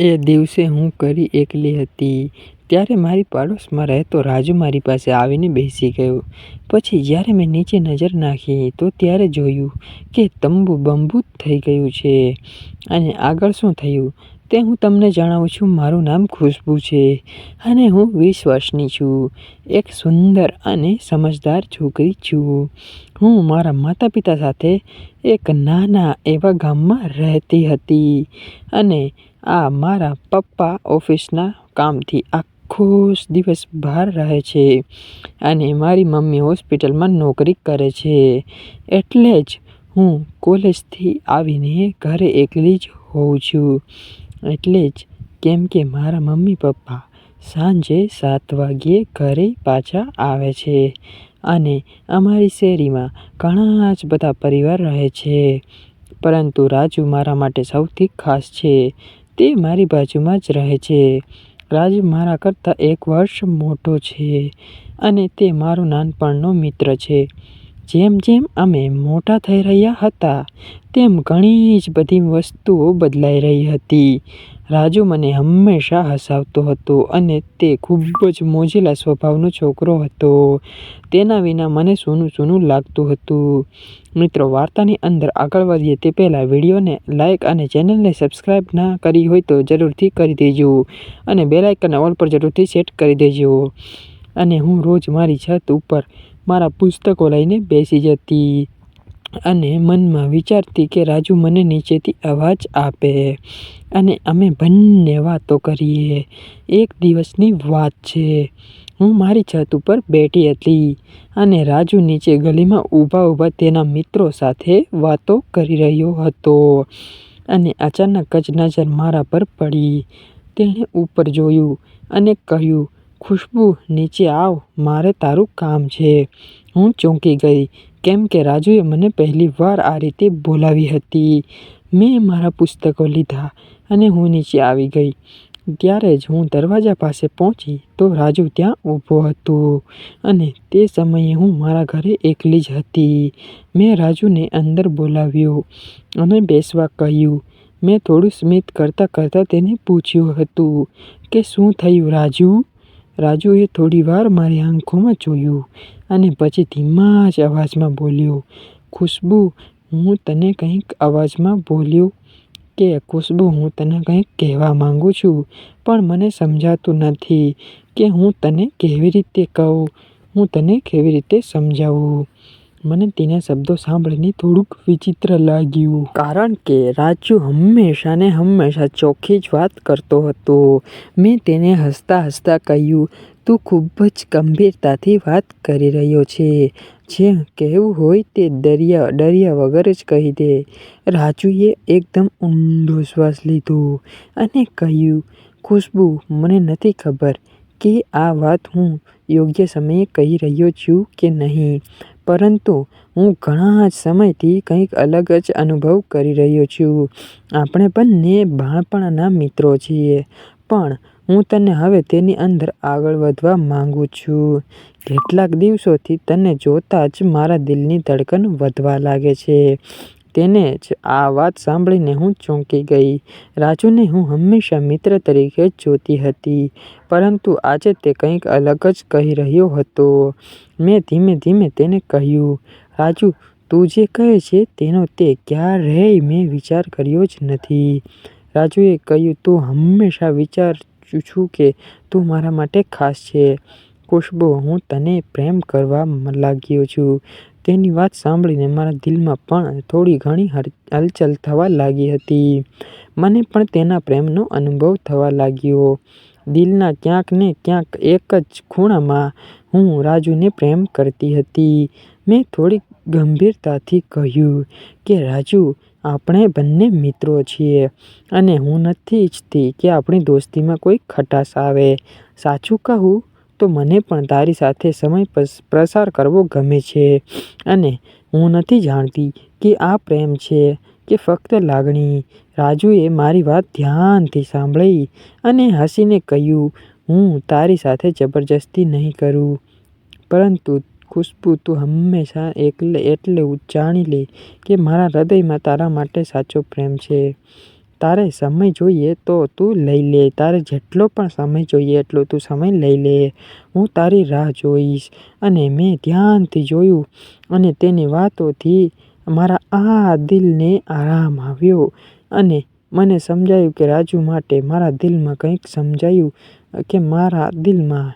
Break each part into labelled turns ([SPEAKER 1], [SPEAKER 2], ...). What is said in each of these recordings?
[SPEAKER 1] એ દિવસે હું કરી એકલી હતી ત્યારે મારી પાડોશમાં રહેતો રાજુ મારી પાસે આવીને બેસી ગયો. પછી જ્યારે મેં નીચે નજર નાખી, તો ત્યારે જોયું કે તંબુ બંબૂત થઈ ગયું છે. અને આગળ શું થયું તે હું તમને જણાવું છું. મારું નામ ખુશ્બુ છે અને હું વીસ વર્ષની છું. એક સુંદર અને સમજદાર છોકરી છું. હું મારા માતા-પિતા સાથે એક નાના એવા ગામમાં રહેતી હતી અને આ મારા પપ્પા ઓફિસના કામથી આખો દિવસ બહાર રહે છે અને મારી મમ્મી હોસ્પિટલમાં નોકરી કરે છે. એટલે જ હું કોલેજથી આવીને ઘરે એકલી જ હોઉં છું. એટલે જ કેમ કે મારા મમ્મી-પપ્પા સાંજે સાત વાગ્યે ઘરે પાછા આવે છે અને અમારી શેરીમાં ઘણા જ બધા પરિવાર રહે છે. પરંતુ રાજુ મારા માટે સૌથી ખાસ છે. તે મારી બાજુમાં જ રહે છે. રાજ મારા કરતાં એક વર્ષ મોટો છે અને તે મારો નાનપણનો મિત્ર છે. જેમ જેમ અમે મોટા થઈ રહ્યા હતા, તેમ ઘણી જ બધી વસ્તુઓ બદલાઈ રહી હતી. રાજુ મને હંમેશા હસાવતો હતો અને તે ખૂબ જ મોજીલા સ્વભાવનો છોકરો હતો. તેના વિના મને સૂનું સૂનું લાગતું હતું. મિત્રો, વાર્તાની અંદર આગળ વધીએ તે પહેલાં વિડીયોને લાઇક અને ચેનલને સબસ્ક્રાઈબ ના કરી હોય તો જરૂરથી કરી દેજો અને બેલ અને ઓલ પર જરૂરથી સેટ કરી દેજો. અને હું રોજ મારી છત ઉપર મારા પુસ્તકો લઈને બેસી જતી અને મનમાં વિચારતી કે રાજુ મને નીચેથી અવાજ આપે અને અમે બંને વાતો કરીએ. એક દિવસની વાત છે. હું મારી છત ઉપર બેઠી હતી અને રાજુ નીચે ગલીમાં ઊભા ઊભા તેના મિત્રો સાથે વાતો કરી રહ્યો હતો અને અચાનક જ નજર મારા પર પડી. તેણે ઉપર જોયું અને કહ્યું, "ખુશ્બુ, નીચે આવ, મારે તારું કામ છે." હું ચોંકી ગઈ કેમ કે રાજુએ મને પહેલી વાર આ રીતે બોલાવી હતી. મેં મારા પુસ્તકો લીધા અને હું નીચે આવી ગઈ. ત્યારે જ હું દરવાજા પાસે પહોંચી તો રાજુ ત્યાં ઊભો હતો અને તે સમયે હું મારા ઘરે એકલી જ હતી. મેં રાજુને અંદર બોલાવ્યો અને બેસવા કહ્યું. મેં થોડું સ્મિત કરતાં કરતાં તેને પૂછ્યું હતું કે, "શું થયું રાજુ?" રાજુએ થોડીવાર મારી આંખોમાં જોયું અને પછી ધીમા જ અવાજમાં બોલ્યો, "ખુશ્બુ, હું તને કંઈક અવાજમાં બોલ્યો કે ખુશ્બુ હું તને કંઈક કહેવા માગું છું પણ મને સમજાતું નથી કે હું તને કેવી રીતે કહું, હું તને કેવી રીતે સમજાવું." મને તેના શબ્દો સાંભળીને થોડુંક વિચિત્ર લાગ્યું. કારણ કે રાજુ હંમેશા ને હંમેશા ચોખ્ખી જ વાત કરતો હતો. મેં તેને હસતા હસતા કહ્યું, "તું ખૂબ જ ગંભીરતાથી વાત કરી રહ્યો છે. જે કહેવું હોય તે દરિયા ડર્યા વગર જ કહી દે." રાજુએ એકદમ ઊંડો શ્વાસ લીધો અને કહ્યું, "ખુશ્બુ, મને નથી ખબર કે આ વાત હું યોગ્ય સમયે કહી રહ્યો છું કે નહીં, પરંતુ હું ઘણા જ સમયથી કંઈક અલગ જ અનુભવ કરી રહ્યો છું. આપણે બંને બાળપણના મિત્રો છીએ, પણ હું તને હવે તેની અંદર આગળ વધવા માંગુ છું. કેટલાક દિવસોથી તને જોતાં જ મારા દિલની ધડકન વધવા લાગે છે." તેને જ આ વાત સાંભળીને હું ચોંકી ગઈ. રાજુને હું હંમેશા મિત્ર તરીકે જ જોતી હતી પરંતુ આજે તે કંઈક અલગ જ કહી રહ્યો હતો. મેં ધીમે ધીમે તેને કહ્યું, "રાજુ, તું જે કહે છે તેનો તે ક્યારેય મેં વિચાર કર્યો જ નથી." રાજુએ કહ્યું, તું હંમેશા વિચારું છું કે તું મારા માટે ખાસ છે. ખુશ્બુ, હું તને પ્રેમ કરવા લાગ્યો છું." તેની વાત સાંભળીને મારા દિલમાં પણ થોડી ઘણી હલચલ થવા લાગી હતી. મને પણ તેના પ્રેમનો અનુભવ થવા લાગ્યો. દિલના ક્યાંક ને ક્યાંક એક જ ખૂણામાં હું રાજુને પ્રેમ કરતી હતી. મેં થોડી ગંભીરતાથી કહ્યું કે, "રાજુ, આપણે બંને મિત્રો છીએ અને હું નથી ઈચ્છતી કે આપણી દોસ્તીમાં કોઈ ખટાશ આવે. સાચું કહું તો મને પણ તારી સાથે સમય પ્રસાર કરવો ગમે છે અને હું નથી જાણતી કે આ પ્રેમ છે કે ફક્ત લાગણી." રાજુએ મારી વાત ધ્યાનથી સાંભળી અને હસીને કહ્યું, "હું તારી સાથે જબરજસ્તી નહીં કરું. પરંતુ ખુશ્બુ, તું હંમેશા એટલે એટલે જાણી લે કે મારા હૃદયમાં તારા માટે સાચો પ્રેમ છે." તારે સમય જોઈએ તો તું લઈ લે, તારે જેટલો પણ સમય જોઈએ એટલો તું સમય લઈ લે. હું તારી રાહ જોઈશ અને મેં ધ્યાનથી જોયું અને તેની વાતોથી મારા આ દિલને આરામ આવ્યો અને મને સમજાયું કે રાજુ માટે મારા દિલમાં કંઈક સમજાયું કે મારા દિલમાં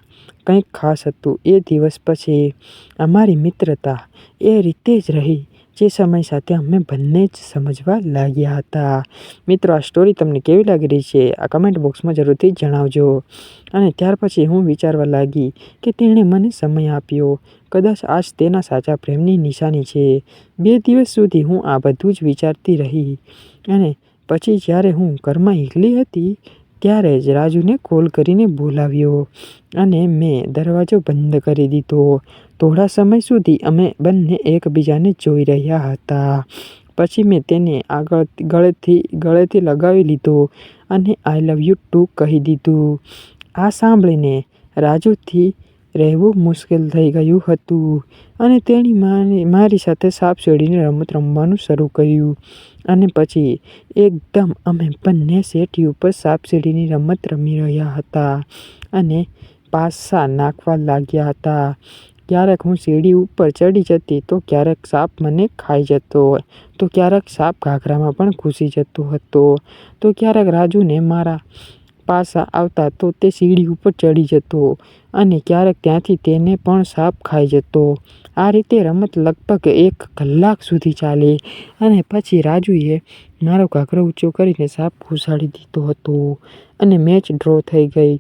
[SPEAKER 1] કંઈક ખાસ હતું. એ દિવસ પછી અમારી મિત્રતા એ રીતે જ રહી. જે સમય સાથે અમે બંને જ સમજવા લાગ્યા હતા. મિત્રો, આ સ્ટોરી તમને કેવી લાગી રહી છે? આ કમેન્ટ બોક્સમાં જરૂરથી જણાવજો. અને ત્યાર પછી હું વિચારવા લાગી કે તેણે મને સમય આપ્યો. કદાચ આજ તેના સાચા પ્રેમની નિશાની છે. બે દિવસ સુધી હું આ બધું જ વિચારતી રહી. અને પછી જ્યારે હું ઘરમાં એકલી હતી ત્યારે જ રાજુને કોલ કરીને બોલાવ્યો અને મેં દરવાજો બંધ કરી દીધો. થોડા સમય સુધી અમે બંને એકબીજાને જોઈ રહ્યા હતા. પછી મેં તેને આગળ ગળેથી ગળેથી લગાવી લીધો અને આઈ લવ યુ ટુ કહી દીધું. આ સાંભળીને રાજુથી રહેવું મુશ્કેલ થઈ ગયું હતું અને તેણી મારી મારી સાથે સાપ સીડીની રમત રમવાનું શરૂ કર્યું. અને પછી એકદમ અમે બંને સેટી ઉપર સાપ સીડીની રમત રમી રહ્યા હતા અને પાસા નાખવા લાગ્યા હતા. ક્યારેક હું સીડી ઉપર ચડી જતી તો ક્યારેક સાપ મને ખાઈ જતો, તો ક્યારેક સાપ ઘાઘરામાં પણ ઘૂસી જતો હતો, તો ક્યારેક રાજુને મારા પાસા આવતા તો તે સીડી ઉપર ચડી જતો અને ક્યારેક ત્યાંથી તેને પણ સાપ ખાઈ જતો. આ રીતે રમત લગભગ એક કલાક સુધી ચાલી અને પછી રાજુએ મારો ઘાઘરો ઊંચો કરીને સાપ ઘુસાડી દીધો હતો અને મેચ ડ્રો થઈ ગઈ.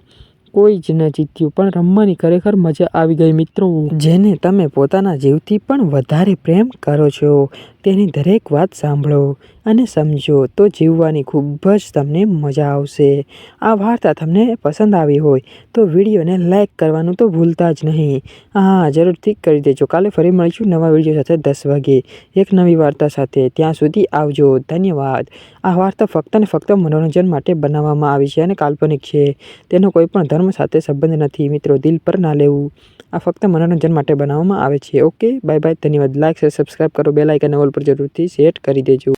[SPEAKER 1] કોઈ જ ન જીત્યું, પણ રમવાની ખરેખર મજા આવી ગઈ મિત્રો. જેને તમે પોતાના જીવથી પણ વધારે પ્રેમ કરો છો. તેની દરેક વાત સાંભળો અને સમજો તો જીવવાની ખૂબ જ તમને મજા આવશે. આ વાર્તા તમને પસંદ આવી હોય તો વિડીયોને લાઇક કરવાનું તો ભૂલતા જ નહીં. હા, જરૂરથી કરી દેજો. કાલે ફરી મળીશું નવા વીડિયો સાથે દસ વાગે. એક નવી વાર્તા સાથે. ત્યાં સુધી આવજો. ધન્યવાદ. આ વાર્તા ફક્ત ને ફક્ત મનોરંજન માટે બનાવવામાં આવી છે અને કાલ્પનિક છે. તેનો કોઈ પણ ધર્મ સાથે સંબંધ નથી. મિત્રો, દિલ પર ના લેવું. આ ફક્ત મનોરંજન માટે બનાવવામાં આવે છે. ઓકે, બાય બાય, ધન્યવાદ. લાઇક શેર સબસ્ક્રાઈબ કરો. બે લાઇકન ઓલ પર જરૂરથી સેટ કરી દેજો.